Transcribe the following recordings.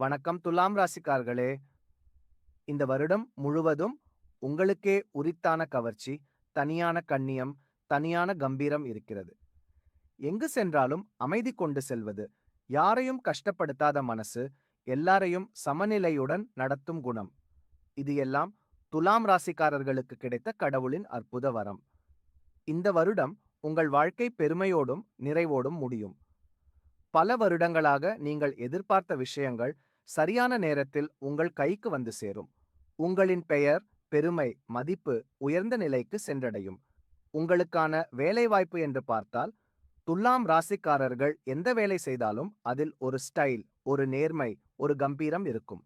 வணக்கம். துலாம் ராசிக்கார்களே இந்த வருடம் முழுவதும் உங்களுக்கே உரித்தான கவர்ச்சி தனியான கண்ணியம் தனியான கம்பீரம் இருக்கிறது. எங்கு சென்றாலும் அமைதி கொண்டு செல்வது யாரையும் கஷ்டப்படுத்தாத மனசு எல்லாரையும் சமநிலையுடன் நடத்தும் குணம். இது எல்லாம் துலாம் ராசிக்காரர்களுக்கு கிடைத்த கடவுளின் அற்புத வரம். இந்த வருடம் உங்கள் வாழ்க்கை பெருமையோடும் நிறைவோடும் முடியும். பல வருடங்களாக நீங்கள் எதிர்பார்த்த விஷயங்கள் சரியான நேரத்தில் உங்கள் கைக்கு வந்து சேரும். உங்களின் பெயர் பெருமை மதிப்பு உயர்ந்த நிலைக்கு சென்றடையும். உங்களுக்கான வேலைவாய்ப்பு என்று பார்த்தால் துலாம் ராசிக்காரர்கள் எந்த வேலை செய்தாலும் அதில் ஒரு ஸ்டைல் ஒரு நேர்மை ஒரு கம்பீரம் இருக்கும்.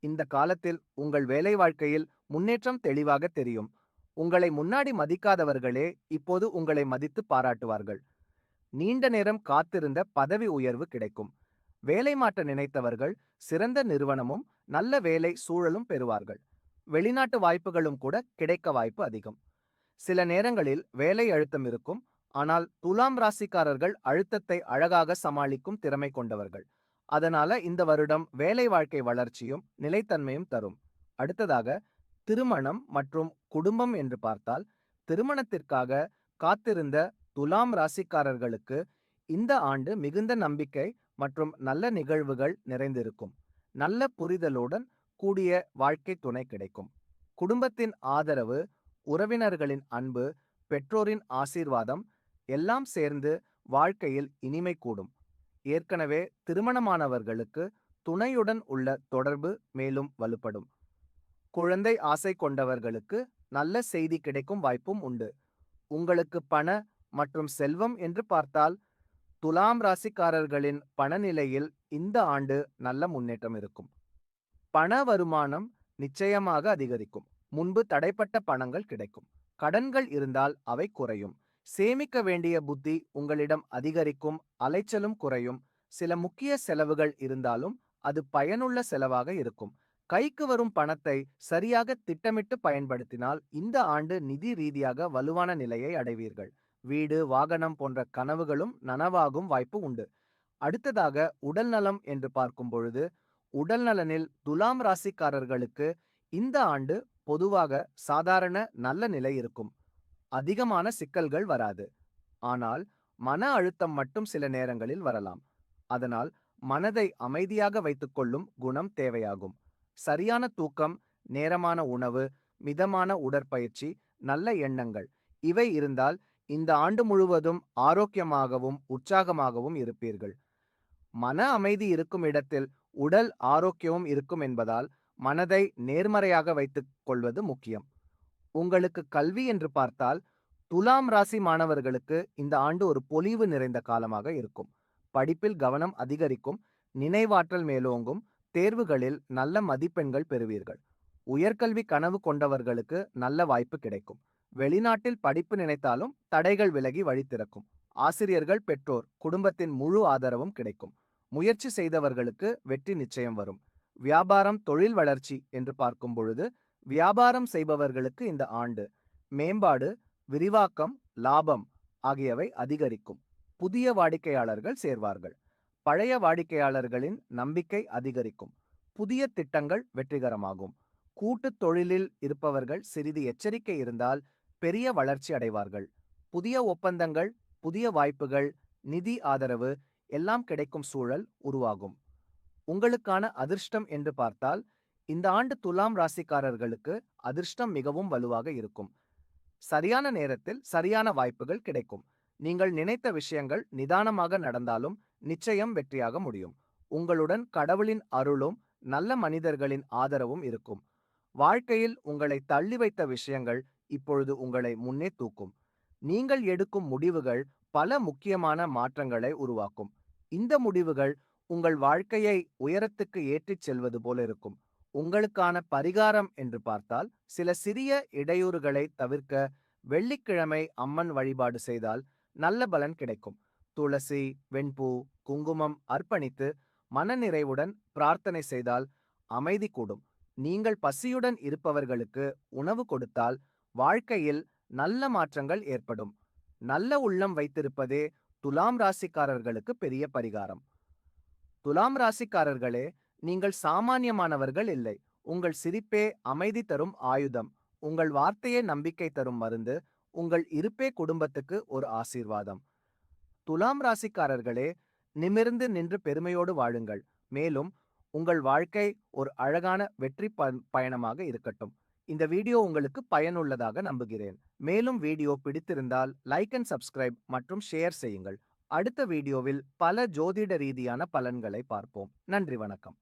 இந்த காலத்தில் உங்கள் வேலை வாழ்க்கையில் முன்னேற்றம் தெளிவாக தெரியும். உங்களை முன்னாடி மதிக்காதவர்களே இப்போது உங்களை மதித்து பாராட்டுவார்கள். நீண்ட நேரம் காத்திருந்த பதவி உயர்வு கிடைக்கும். வேலை மாற்ற நினைத்தவர்கள் சிறந்த நிறுவனமும் நல்ல வேலை சூழலும் பெறுவார்கள். வெளிநாட்டு வாய்ப்புகளும் கூட கிடைக்க வாய்ப்பு அதிகம். சில நேரங்களில் வேலை அழுத்தம் இருக்கும் ஆனால் துலாம் ராசிக்காரர்கள் அழுத்தத்தை அழகாக சமாளிக்கும் திறமை கொண்டவர்கள். அதனால இந்த வருடம் வேலை வாழ்க்கை வளர்ச்சியும் நிலைத்தன்மையும் தரும். அடுத்ததாக திருமணம் மற்றும் குடும்பம் என்று பார்த்தால் திருமணத்திற்காக காத்திருந்த துலாம் ராசிக்காரர்களுக்கு இந்த ஆண்டு மிகுந்த நம்பிக்கை மற்றும் நல்ல நிகழ்வுகள் நிறைந்திருக்கும். நல்ல புரிதலுடன் கூடிய வாழ்க்கை துணை கிடைக்கும். குடும்பத்தின் ஆதரவு உறவினர்களின் அன்பு பெற்றோரின் ஆசீர்வாதம் எல்லாம் சேர்ந்து வாழ்க்கையில் இனிமை கூடும். ஏற்கனவே திருமணமானவர்களுக்கு துணையுடன் உள்ள தொடர்பு மேலும் வலுப்படும். குழந்தை ஆசை கொண்டவர்களுக்கு நல்ல செய்தி கிடைக்கும் வாய்ப்பும் உண்டு. உங்களுக்கு பண மற்றும் செல்வம் என்று பார்த்தால் துலாம் ராசிக்காரர்களின் பணநிலையில் இந்த ஆண்டு நல்ல முன்னேற்றம் இருக்கும். பண வருமானம் நிச்சயமாக அதிகரிக்கும். முன்பு தடைப்பட்ட பணங்கள் கிடைக்கும். கடன்கள் இருந்தால் அவை குறையும். சேமிக்க வேண்டிய புத்தி உங்களிடம் அதிகரிக்கும் அலைச்சலும் குறையும். சில முக்கிய செலவுகள் இருந்தாலும் அது பயனுள்ள செலவாக இருக்கும். கைக்கு வரும் பணத்தை சரியாக திட்டமிட்டு பயன்படுத்தினால் இந்த ஆண்டு நிதி ரீதியாக வலுவான நிலையை அடைவீர்கள். வீடு வாகனம் போன்ற கனவுகளும் நனவாகும் வாய்ப்பு உண்டு. அடுத்ததாக உடல் நலம் என்று பார்க்கும் பொழுது உடல் நலனில் துலாம் ராசிக்காரர்களுக்கு இந்த ஆண்டு பொதுவாக சாதாரண நல்ல நிலை இருக்கும். அதிகமான சிக்கல்கள் வராது. ஆனால் மன அழுத்தம் மட்டும் சில நேரங்களில் வரலாம். அதனால் மனதை அமைதியாக வைத்துக்கொள்ளும் குணம் தேவையாகும். சரியான தூக்கம் நேரமான உணவு மிதமான உடற்பயிற்சி நல்ல எண்ணங்கள் இவை இருந்தால் இந்த ஆண்டு முழுவதும் ஆரோக்கியமாகவும் உற்சாகமாகவும் இருப்பீர்கள். மன அமைதி இருக்கும் இடத்தில் உடல் ஆரோக்கியமும் இருக்கும் என்பதால் மனதை நேர்மறையாக வைத்துக் கொள்வது முக்கியம். உங்களுக்கு கல்வி என்று பார்த்தால் துலாம் ராசி மாணவர்களுக்கு இந்த ஆண்டு ஒரு பொலிவு நிறைந்த காலமாக இருக்கும். படிப்பில் கவனம் அதிகரிக்கும் நினைவாற்றல் மேலோங்கும் தேர்வுகளில் நல்ல மதிப்பெண்கள் பெறுவீர்கள். உயர்கல்வி கனவு கொண்டவர்களுக்கு நல்ல வாய்ப்பு கிடைக்கும். வெளிநாட்டில் படிப்பு நினைத்தாலும் தடைகள் விலகி வழி திறக்கும். ஆசிரியர்கள் பெற்றோர் குடும்பத்தின் முழு ஆதரவும் கிடைக்கும். முயற்சி செய்தவர்களுக்கு வெற்றி நிச்சயம் வரும். வியாபாரம் தொழில் வளர்ச்சி என்று பார்க்கும் பொழுது வியாபாரம் செய்பவர்களுக்கு இந்த ஆண்டு மேம்பாடு விரிவாக்கம் லாபம் ஆகியவை அதிகரிக்கும். புதிய வாடிக்கையாளர்கள் சேர்வார்கள். பழைய வாடிக்கையாளர்களின் நம்பிக்கை அதிகரிக்கும். புதிய திட்டங்கள் வெற்றிகரமாகும். கூட்டுத் தொழிலில் இருப்பவர்கள் சிறிது எச்சரிக்கை இருந்தால் பெரிய வளர்ச்சி அடைவார்கள். புதிய ஒப்பந்தங்கள் புதிய வாய்ப்புகள் நிதி ஆதரவு எல்லாம் கிடைக்கும் சூழல் உருவாகும். உங்களுக்கான அதிர்ஷ்டம் என்று பார்த்தால் இந்த ஆண்டு துலாம் ராசிக்காரர்களுக்கு அதிர்ஷ்டம் மிகவும் வலுவாக இருக்கும். சரியான நேரத்தில் சரியான வாய்ப்புகள் கிடைக்கும். நீங்கள் நினைத்த விஷயங்கள் நிதானமாக நடந்தாலும் நிச்சயம் வெற்றியாக முடியும். உங்களுடன் கடவுளின் அருளும் நல்ல மனிதர்களின் ஆதரவும் இருக்கும். வாழ்க்கையில் உங்களை தள்ளி வைத்த விஷயங்கள் இப்பொழுது உங்களை முன்னே தூக்கும். நீங்கள் எடுக்கும் முடிவுகள் பல முக்கியமான மாற்றங்களை உருவாக்கும். இந்த முடிவுகள் உங்கள் வாழ்க்கையை உயரத்துக்கு ஏற்றிச் செல்வது போல இருக்கும். உங்களுக்கான பரிகாரம் என்று பார்த்தால் சில சிறிய இடையூறுகளை தவிர்க்க வெள்ளிக்கிழமை அம்மன் வழிபாடு செய்தால் நல்ல பலன் கிடைக்கும். துளசி வெண்பூ குங்குமம் அர்ப்பணித்து மனநிறைவுடன் பிரார்த்தனை செய்தால் அமைதி கூடும். நீங்கள் பசியுடன் இருப்பவர்களுக்கு உணவு கொடுத்தால் வாழ்க்கையில் நல்ல மாற்றங்கள் ஏற்படும். நல்ல உள்ளம் வைத்திருப்பதே துலாம் ராசிக்காரர்களுக்கு பெரிய பரிகாரம். துலாம் ராசிக்காரர்களே நீங்கள் சாமானியமானவர்கள் இல்லை. உங்கள் சிரிப்பே அமைதி தரும் ஆயுதம். உங்கள் வார்த்தையே நம்பிக்கை தரும் மருந்து. உங்கள் இருப்பே குடும்பத்துக்கு ஒரு ஆசீர்வாதம். துலாம் ராசிக்காரர்களே நிமிர்ந்து நின்று பெருமையோடு வாழுங்கள். மேலும் உங்கள் வாழ்க்கை ஒரு அழகான வெற்றி பயணமாக இருக்கட்டும். இந்த வீடியோ உங்களுக்கு பயனுள்ளதாக நம்புகிறேன். மேலும் வீடியோ பிடித்திருந்தால் லைக் அண்ட் சப்ஸ்கிரைப் மற்றும் ஷேர் செய்யுங்கள். அடுத்த வீடியோவில் பல ஜோதிட ரீதியான பலன்களை பார்ப்போம். நன்றி வணக்கம்.